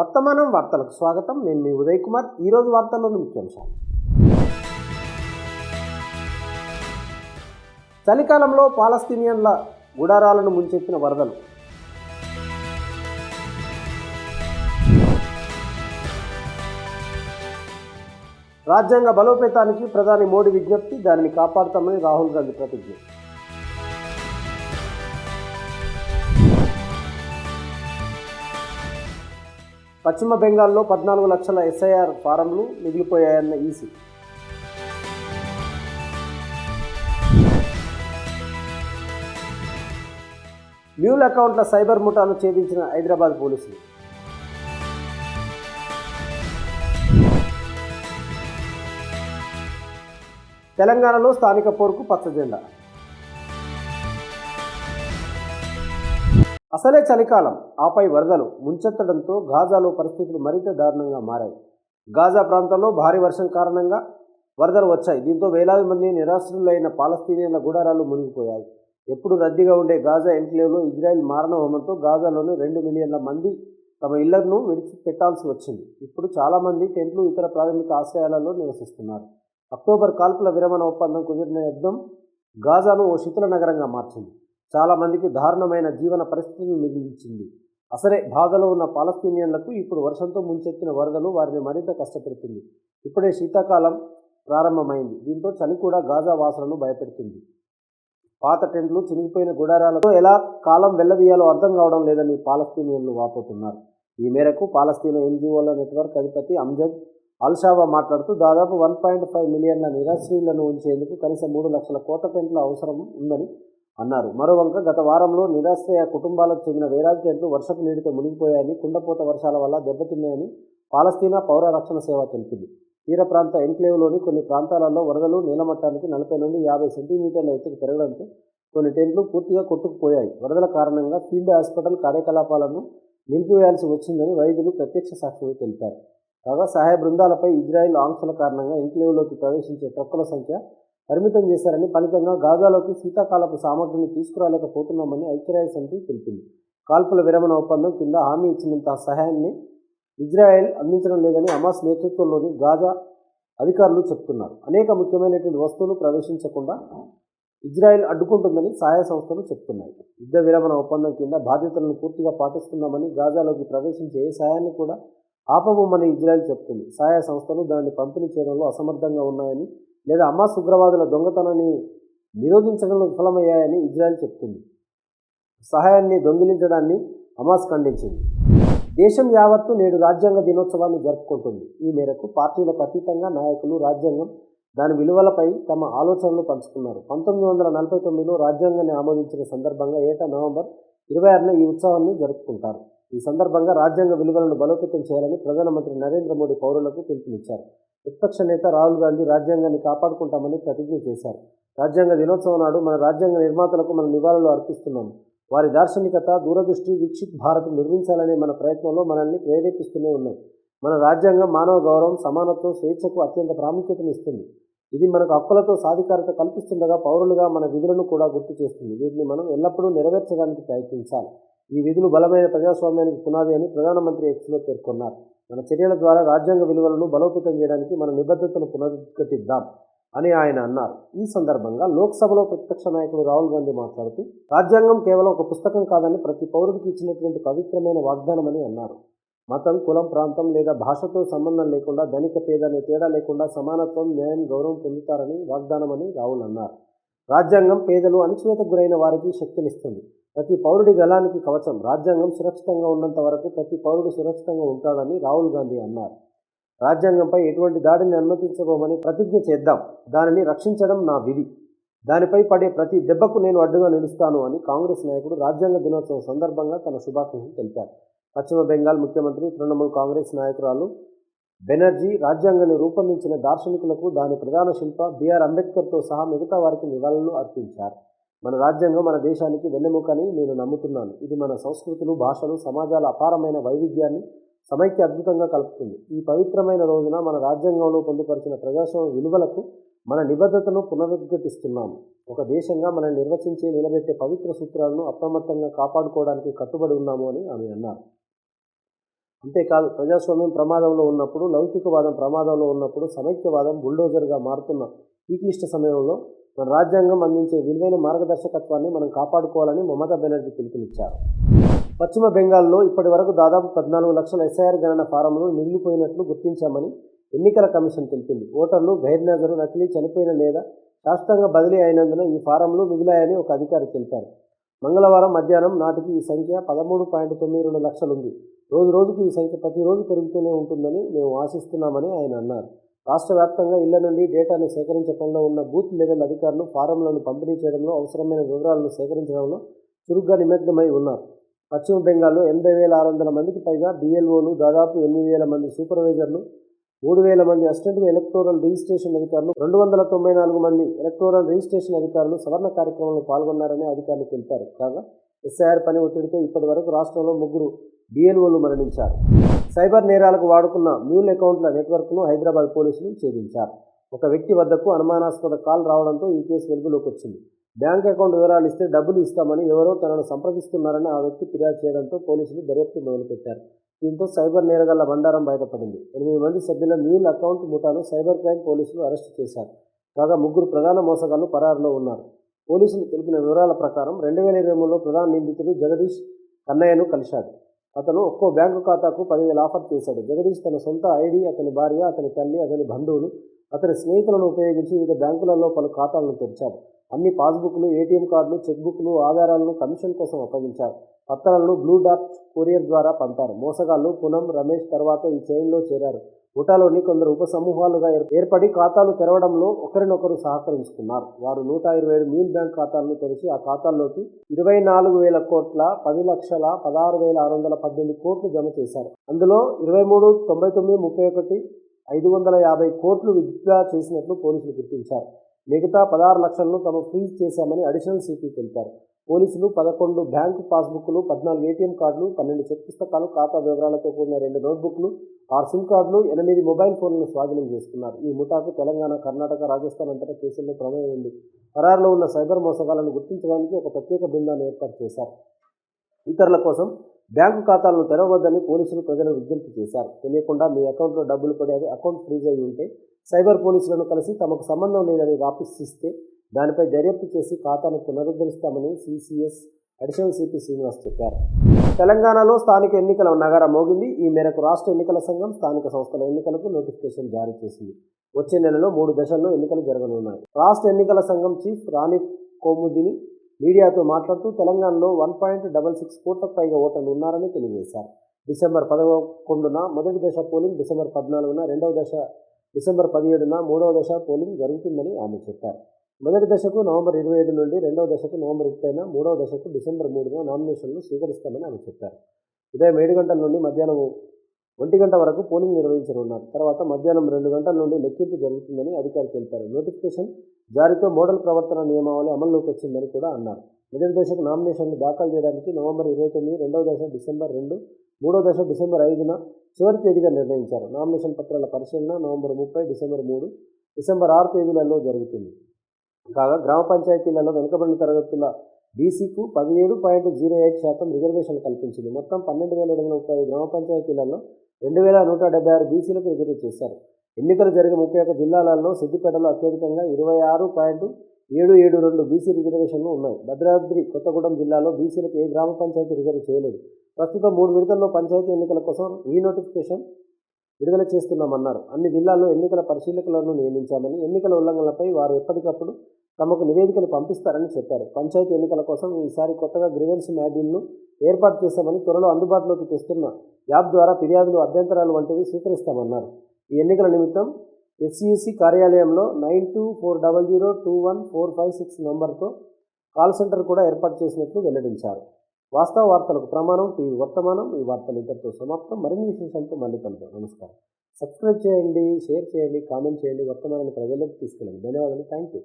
వర్తమానం వార్తలకు స్వాగతం. నేను మీ ఉదయ్ కుమార్. ఈరోజు వార్తల్లోని ముఖ్యాంశాలు. చలికాలంలో పాలస్తీనియన్ల గుడారాలను ముంచెత్తిన వరదలు. రాజ్యాంగ బలోపేతానికి ప్రధాని మోడీ విజ్ఞప్తి దానిని కాపాడుతామని రాహుల్ గాంధీ ప్రతిజ్ఞ. పశ్చిమ బెంగాల్లో పద్నాలుగు లక్షల ఎస్ఐఆర్ ఫారంలు మిగిలిపోయాయన్న ఈసీ. మ్యూల్ అకౌంట్ల సైబర్ ముఠాను ఛేదించిన హైదరాబాద్ పోలీసులు. తెలంగాణలో స్థానిక పోరుకు పచ్చజెండా. అసలే చలికాలం. ఆపై వరదలు ముంచెత్తడంతో గాజాలో పరిస్థితులు మరింత దారుణంగా మారాయి. గాజా ప్రాంతంలో భారీ వర్షం కారణంగా వరదలు వచ్చాయి. దీంతో వేలాది మంది నిరాశ్రులైన పాలస్తీనియన్ల గుడారాలు మునిగిపోయాయి. ఎప్పుడు రద్దీగా ఉండే గాజా ఎన్క్లేవ్లో ఇజ్రాయెల్ మారణ హోమంతో గాజాలోని రెండు మిలియన్ల మంది తమ ఇళ్ళను విడిచిపెట్టాల్సి వచ్చింది. ఇప్పుడు చాలామంది టెంట్లు ఇతర ప్రాథమిక ఆశ్రయాలలో నివసిస్తున్నారు. అక్టోబర్ కాల్పుల విరమణ ఒప్పందం కుదిరిన యుద్ధం గాజాను ఓ శిథిల నగరంగా మార్చింది. చాలామందికి దారుణమైన జీవన పరిస్థితిని మిగిలించింది. అసలే బాధలో ఉన్న పాలస్తీనియన్లకు ఇప్పుడు వర్షంతో ముంచెత్తిన వరదలు వారిని మరింత కష్టపెడుతుంది. ఇప్పుడే శీతాకాలం ప్రారంభమైంది. దీంతో చలి కూడా గాజా వాసనను భయపెడుతుంది. పాత టెంట్లు చినిగిపోయిన గుడారాలతో ఎలా కాలం వెల్లదీయాలో అర్థం కావడం లేదని పాలస్తీనియన్లు వాపోతున్నారు. ఈ మేరకు పాలస్తీనా ఎన్జిఓల నెట్వర్క్ అధిపతి అంజద్ అల్షావా మాట్లాడుతూ దాదాపు వన్ పాయింట్ ఫైవ్ మిలియన్ల నిరాశ్రీలను ఉంచేందుకు కనీసం మూడు లక్షల కోత టెంట్ల అవసరం ఉందని అన్నారు. మరోవంక గత వారంలో నిరాశ్రయ కుటుంబాలకు చెందిన వేలాది చెట్లు వర్షపు నీటితో మునిగిపోయాయని కుండపోత వర్షాల వల్ల దెబ్బతిన్నాయని పాలస్తీనా పౌర రక్షణ సేవ తెలిపింది. తీర ప్రాంత ఎన్క్లేవ్లోని కొన్ని ప్రాంతాలలో వరదలు నీలమట్టానికి నలభై నుండి యాభై సెంటీమీటర్ల ఎత్తుకు పెరగడంతో కొన్ని టెంట్లు పూర్తిగా కొట్టుకుపోయాయి. వరదల కారణంగా ఫీల్డ్ హాస్పిటల్ కార్యకలాపాలను నిలిపివేయాల్సి వచ్చిందని వైద్యులు ప్రత్యక్ష సాక్షులు తెలిపారు. కాగా సహాయ బృందాలపై ఇజ్రాయెల్ ఆంక్షల కారణంగా ఎన్క్లేవ్లోకి ప్రవేశించే ట్రక్కుల సంఖ్య పరిమితం చేశారని ఫలితంగా గాజాలోకి శీతాకాలపు సామగ్రిని తీసుకురాలేకపోతున్నామని ఐక్యరాజ్య సమితి తెలిపింది. కాల్పుల విరమణ ఒప్పందం కింద హామీ ఇచ్చినంత సహాయాన్ని ఇజ్రాయెల్ అందించడం లేదని హమాస్ నేతృత్వంలోని గాజా అధికారులు చెప్తున్నారు. అనేక ముఖ్యమైనటువంటి వస్తువులు ప్రవేశించకుండా ఇజ్రాయెల్ అడ్డుకుంటుందని సహాయ సంస్థలు చెప్తున్నాయి. యుద్ధ విరమణ ఒప్పందం కింద బాధ్యతలను పూర్తిగా పాటిస్తున్నామని గాజాలోకి ప్రవేశించే ఏ సహాయాన్ని కూడా ఆపబోమని ఇజ్రాయెల్ చెప్తుంది. సహాయ సంస్థలు దానిని పంపిణీ చేయడంలో అసమర్థంగా ఉన్నాయని లేదా హమాస్ ఉగ్రవాదుల దొంగతనాన్ని నిరోధించడంలో విఫలమయ్యాయని ఇజ్రాయెల్ చెప్తుంది. సహాయాన్ని దొంగిలించడాన్ని హమాస్ ఖండించింది. దేశం యావత్తు నేడు రాజ్యాంగ దినోత్సవాన్ని జరుపుకుంటుంది. ఈ మేరకు పార్టీలకు అతీతంగా నాయకులు రాజ్యాంగం దాని విలువలపై తమ ఆలోచనలు పంచుకున్నారు. పంతొమ్మిది వందల నలభై తొమ్మిదిలో రాజ్యాంగాన్ని ఆమోదించిన సందర్భంగా ఏటా నవంబర్ ఇరవై ఆరున ఈ ఉత్సవాన్ని జరుపుకుంటారు. ఈ సందర్భంగా రాజ్యాంగ విలువలను బలోపేతం చేయాలని ప్రధానమంత్రి నరేంద్ర మోడీ పౌరులకు పిలుపునిచ్చారు. విపక్ష నేత రాహుల్ గాంధీ రాజ్యాంగాన్ని కాపాడుకుంటామని ప్రతిజ్ఞ చేశారు. రాజ్యాంగ దినోత్సవం నాడు మన రాజ్యాంగ నిర్మాతలకు మన నివాళులు అర్పిస్తున్నాము వారి దార్శనికత దూరదృష్టి విక్షిత్ భారత్ నిర్మించాలనే మన ప్రయత్నంలో మనల్ని ప్రేరేపిస్తూనే ఉన్నాయి. మన రాజ్యాంగం మానవ గౌరవం సమానత్వం స్వేచ్ఛకు అత్యంత ప్రాముఖ్యతను ఇస్తుంది. ఇది మనకు హక్కులతో సాధికారత కల్పిస్తుండగా పౌరులుగా మన విధులను కూడా గుర్తు చేస్తుంది. వీటిని మనం ఎల్లప్పుడూ నెరవేర్చడానికి ప్రయత్నించాలి. ఈ విధులు బలమైన ప్రజాస్వామ్యానికి పునాది అని ప్రధానమంత్రి ఎక్స్లో పేర్కొన్నారు. మన చర్యల ద్వారా రాజ్యాంగ విలువలను బలోపేతం చేయడానికి మన నిబద్ధతను పునరుద్ఘటిద్దాం అని ఆయన అన్నారు. ఈ సందర్భంగా లోక్సభలో ప్రతిపక్ష నాయకుడు రాహుల్ గాంధీ మాట్లాడుతూ రాజ్యాంగం కేవలం ఒక పుస్తకం కాదని ప్రతి పౌరుడికి ఇచ్చినటువంటి పవిత్రమైన వాగ్దానమని అన్నారు. మతం కులం ప్రాంతం లేదా భాషతో సంబంధం లేకుండా ధనిక పేద అనే తేడా లేకుండా సమానత్వం న్యాయం గౌరవం పొందుతారని వాగ్దానమని రాహుల్ అన్నారు. రాజ్యాంగం పేదలు అణచివేతకు గురైన వారికి శక్తినిస్తుంది. ప్రతి పౌరుడి గలానికి కవచం. రాజ్యాంగం సురక్షితంగా ఉన్నంత వరకు ప్రతి పౌరుడు సురక్షితంగా ఉంటాడని రాహుల్ గాంధీ అన్నారు. రాజ్యాంగంపై ఎటువంటి దాడిని అనుమతించబోమని ప్రతిజ్ఞ చేద్దాం. దానిని రక్షించడం నా విధి. దానిపై పడే ప్రతి దెబ్బకు నేను అడ్డుగా నిలుస్తాను అని కాంగ్రెస్ నాయకుడు రాజ్యాంగ దినోత్సవం సందర్భంగా తన శుభాకాంక్షలు తెలిపారు. పశ్చిమ బెంగాల్ ముఖ్యమంత్రి తృణమూల్ కాంగ్రెస్ నాయకురాలు బెనర్జీ రాజ్యాంగాన్ని రూపొందించిన దార్శనికులకు దాని ప్రధాన శిల్ప బిఆర్ అంబేద్కర్తో సహా మిగతా వారికి నివాళులు అర్పించారు. మన రాజ్యాంగం మన దేశానికి వెన్నెముకని నేను నమ్ముతున్నాను. ఇది మన సంస్కృతులు భాషలు సమాజాల అపారమైన వైవిధ్యాన్ని సమైక్య అద్భుతంగా కలుపుతుంది. ఈ పవిత్రమైన రోజున మన రాజ్యాంగంలో పొందుపరిచిన ప్రజాస్వామ్య విలువలకు మన నిబద్ధతను పునరుద్ఘటిస్తున్నాము ఒక దేశంగా మనల్ని నిర్వచించి నిలబెట్టే పవిత్ర సూత్రాలను అప్రమత్తంగా కాపాడుకోవడానికి కట్టుబడి ఉన్నాము అని ఆమె అన్నారు. అంతేకాదు ప్రజాస్వామ్యం ప్రమాదంలో ఉన్నప్పుడు లౌకికవాదం ప్రమాదంలో ఉన్నప్పుడు సమైక్యవాదం బుల్డోజర్గా మారుతున్న ఈ క్లిష్ట సమయంలో మన రాజ్యాంగం అందించే విలువైన మార్గదర్శకత్వాన్ని మనం కాపాడుకోవాలని మమతా బెనర్జీ పిలుపునిచ్చారు. పశ్చిమ బెంగాల్లో ఇప్పటి వరకు దాదాపు పద్నాలుగు లక్షల ఎస్ఐఆర్ గణన ఫారంలు మిగిలిపోయినట్లు గుర్తించామని ఎన్నికల కమిషన్ తెలిపింది. ఓటర్లు గైర్నజరు నకిలీ చనిపోయిన లేదా శాశ్వతంగా బదిలీ అయినందున ఈ ఫారంలు మిగిలాయని ఒక అధికారి తెలిపారు. మంగళవారం మధ్యాహ్నం నాటికి ఈ సంఖ్య పదమూడు పాయింట్ తొమ్మిది రెండు లక్షలుంది. రోజు రోజుకు ఈ సంఖ్య ప్రతిరోజు పెరుగుతూనే ఉంటుందని మేము ఆశిస్తున్నామని ఆయన అన్నారు. రాష్ట్ర వ్యాప్తంగా ఇళ్ళ నుండి డేటాను సేకరించే పనిలో ఉన్న బూత్ లెవెల్ అధికారులు ఫారంలను పంపిణీ చేయడంలో అవసరమైన వివరాలను సేకరించడంలో చురుగ్గా నిమగ్నమై ఉన్నారు. పశ్చిమ బెంగాల్లో ఎనభై వేల ఆరు వందల మందికి పైగా బిఎల్ఓలు దాదాపు ఎనిమిది వేల మంది సూపర్వైజర్లు మూడు వేల మంది అసిస్టెంట్ ఎలక్టోరల్ రిజిస్ట్రేషన్ అధికారులు రెండు వందల తొంభై నాలుగు మంది ఎలక్టోరల్ రిజిస్ట్రేషన్ అధికారులు సవరణ కార్యక్రమంలో పాల్గొన్నారని అధికారులు తెలిపారు. కాగా ఎస్ఐఆర్ పని ఒత్తిడితో ఇప్పటి వరకు రాష్ట్రంలో ముగ్గురు బిఎల్ఓలు మరణించారు. సైబర్ నేరాలకు వాడుకున్న మ్యూల్ అకౌంట్ల నెట్వర్క్ను హైదరాబాద్ పోలీసులు ఛేదించారు. ఒక వ్యక్తి వద్దకు అనుమానాస్పద కాల్ రావడంతో ఈ కేసు వెలుగులోకి వచ్చింది. బ్యాంక్ అకౌంట్ వివరాలు ఇస్తే డబ్బులు ఇస్తామని ఎవరో తనను సంప్రదిస్తున్నారని ఆ వ్యక్తి ఫిర్యాదు చేయడంతో పోలీసులు దర్యాప్తు మొదలుపెట్టారు. దీంతో సైబర్ నేరగాళ్ళ బండారం బయటపడింది. ఎనిమిది మంది సభ్యుల మ్యూల్ అకౌంట్ ముఠాను సైబర్ క్రైమ్ పోలీసులు అరెస్టు చేశారు. కాగా ముగ్గురు ప్రధాన మోసగాళ్ళు పరారులో ఉన్నారు. పోలీసులు తెలిపిన వివరాల ప్రకారం రెండు వేల ఇరవై మూడులో ప్రధాన నిందితుడు జగదీష్ కన్నయ్యను కలిశాడు. అతను ఒక్కో బ్యాంకు ఖాతాకు పదివేలు ఆఫర్ చేశాడు. జగదీష్ తన సొంత ఐడి అతని భార్య అతని తల్లి అతని బంధువులు అతని స్నేహితులను ఉపయోగించి వివిధ బ్యాంకులలో పలు ఖాతాలను తెరిచాడు అన్ని పాస్బుక్లు ఏటీఎం కార్డులు చెక్బుక్లు ఆధారాలను కమిషన్ కోసం అప్పగించారు. పత్రాలను బ్లూ డాట్ కొరియర్ ద్వారా పంపారు. మోసగాళ్ళు పునం రమేష్ తర్వాత ఈ చైన్లో చేరారు. ఉటాలోని కొందరు ఉపసమూహాలుగా ఏర్- ఏర్పడి ఖాతాలు తెరవడంలో ఒకరినొకరు సహకరించుకున్నారు. వారు నూట ఇరవై ఏడు మ్యూల్ బ్యాంక్ ఖాతాలను తెరిచి ఆ ఖాతాల్లోకి ఇరవై నాలుగు వేల కోట్ల పది లక్షల పదహారు వేల ఆరు వందల పద్దెనిమిది కోట్లు జమ చేశారు. అందులో ఇరవై మూడు తొంభై తొమ్మిది ముప్పై ఒకటి ఐదు వందల యాభై కోట్లు విత్డ్రా చేసినట్లు పోలీసులు గుర్తించారు. మిగతా పదహారు లక్షలను తమ ఫ్రీజ్ చేశామని అడిషనల్ సిపి తెలిపారు. పోలీసులు పదకొండు బ్యాంకు పాస్బుక్లు పద్నాలుగు ఏటీఎం కార్డులు పన్నెండు చెక్ పుస్తకాలు ఖాతా వివరాలతో కూడిన రెండు నోట్బుక్లు ఆరు సిమ్ కార్డులు ఎనిమిది మొబైల్ ఫోన్లను స్వాధీనం చేసుకున్నారు. ఈ ముఠాకు తెలంగాణ కర్ణాటక రాజస్థాన్ అంతటా కేసుల్లో ప్రమేయం ఉంది. పరారులో ఉన్న సైబర్ మోసగాళ్ళను గుర్తించడానికి ఒక ప్రత్యేక బృందాన్ని ఏర్పాటు చేశారు. ఇతరుల కోసం బ్యాంకు ఖాతాలను తెరవద్దని పోలీసులు ప్రజలకు విజ్ఞప్తి చేశారు. తెలియకుండా మీ అకౌంట్లో డబ్బులు పడేవి అకౌంట్ ఫ్రీజ్ అయి ఉంటే సైబర్ పోలీసులను కలిసి తమకు సంబంధం లేదని రాపిస్తే దానిపై దర్యాప్తు చేసి ఖాతాను పునరుద్ధరిస్తామని సిసిఎస్ అడిషనల్ సిపి శ్రీనివాస్ చెప్పారు. తెలంగాణలో స్థానిక ఎన్నికల నగర మోగింది. ఈ మేరకు రాష్ట్ర ఎన్నికల సంఘం స్థానిక సంస్థల ఎన్నికలకు నోటిఫికేషన్ జారీ చేసింది. వచ్చే నెలలో మూడు దశల్లో ఎన్నికలు జరగనున్నాయి. రాష్ట్ర ఎన్నికల సంఘం చీఫ్ రాణి కోముదిని మీడియాతో మాట్లాడుతూ తెలంగాణలో వన్ పాయింట్ డబల్ సిక్స్ కోట్లకు పైగా ఓటర్లు ఉన్నారని తెలియజేశారు. డిసెంబర్ పదకొండున మొదటి దశ పోలింగ్ డిసెంబర్ పద్నాలుగున రెండవ దశ డిసెంబర్ పదిహేడున మూడవ దశ పోలింగ్ జరుగుతుందని ఆమె చెప్పారు. మొదటి దశకు నవంబర్ ఇరవై ఏడు నుండి రెండవ దశకు నవంబర్ ముప్పైన మూడవ దశకు డిసెంబర్ మూడున నామినేషన్లు స్వీకరిస్తామని ఆమె చెప్పారు. ఉదయం ఏడు గంటల నుండి మధ్యాహ్నం ఒంటి గంట వరకు పోలింగ్ నిర్వహించనున్నారు. తర్వాత మధ్యాహ్నం రెండు గంటల నుండి లెక్కింపు జరుగుతుందని అధికారి తెలిపారు. నోటిఫికేషన్ జారీతో మోడల్ ప్రవర్తన నియమావళి అమల్లోకి వచ్చిందని కూడా అన్నారు. మొదటి దశకు నామినేషన్లు దాఖలు చేయడానికి నవంబర్ ఇరవై తొమ్మిది రెండవ దశ డిసెంబర్ రెండు మూడో దశ డిసెంబర్ ఐదున చివరి తేదీగా నిర్ణయించారు. నామినేషన్ పత్రాల పరిశీలన నవంబర్ ముప్పై డిసెంబర్ మూడు డిసెంబర్ ఆరు తేదీలలో జరుగుతుంది. కాగా గ్రామ పంచాయతీలలో వెనుకబడిన తరగతుల బీసీకు పదిహేడు పాయింట్ జీరో ఎయిట్ శాతం రిజర్వేషన్ కల్పించింది. మొత్తం పన్నెండు వేల ఏడు వందల ముప్పై ఐదు గ్రామ పంచాయతీలలో రెండు వేల నూట డెబ్బై ఆరు బీసీలకు రిజర్వ్ చేశారు. ఎన్నికలు జరిగే ముప్పై ఒక్క జిల్లాలలో సిద్దిపేటలో అత్యధికంగా ఇరవై ఆరు పాయింట్ ఏడు ఏడు రెండు బీసీ రిజర్వేషన్లు ఉన్నాయి. భద్రాద్రి కొత్తగూడెం జిల్లాలో బీసీలకు ఏ గ్రామ పంచాయతీ రిజర్వ్ చేయలేదు. ప్రస్తుతం మూడు విడతల్లో పంచాయతీ ఎన్నికల కోసం ఈ నోటిఫికేషన్ విడుదల చేస్తున్నామన్నారు. అన్ని జిల్లాల్లో ఎన్నికల పరిశీలకులను నియమించామని ఎన్నికల ఉల్లంఘనలపై వారు ఎప్పటికప్పుడు తమకు నివేదికలు పంపిస్తారని చెప్పారు. పంచాయతీ ఎన్నికల కోసం ఈసారి కొత్తగా గ్రివెన్స్ మ్యాడ్యూల్ను ఏర్పాటు చేశామని త్వరలో అందుబాటులోకి తెస్తున్న యాప్ ద్వారా ఫిర్యాదులు అభ్యంతరాలు వంటివి స్వీకరిస్తామన్నారు. ఈ ఎన్నికల నిమిత్తం ఎస్సిఎస్సి కార్యాలయంలో nine two four double zero two one four five six నంబర్తో కాల్ సెంటర్ కూడా ఏర్పాటు చేసినట్లు వెల్లడించారు. వాస్తవ వార్తలకు ప్రమాణం టీవీ వర్తమానం ఈ వార్తలు ఇద్దరితో సమాప్తం. మరిన్ని విశేషాలతో మళ్ళీ కలుద్దాం. నమస్కారం. సబ్స్క్రైబ్ చేయండి షేర్ చేయండి కామెంట్ చేయండి. వర్తమానాన్ని ప్రజల్లోకి తీసుకెళ్ళండి. ధన్యవాదాలు. Thank you.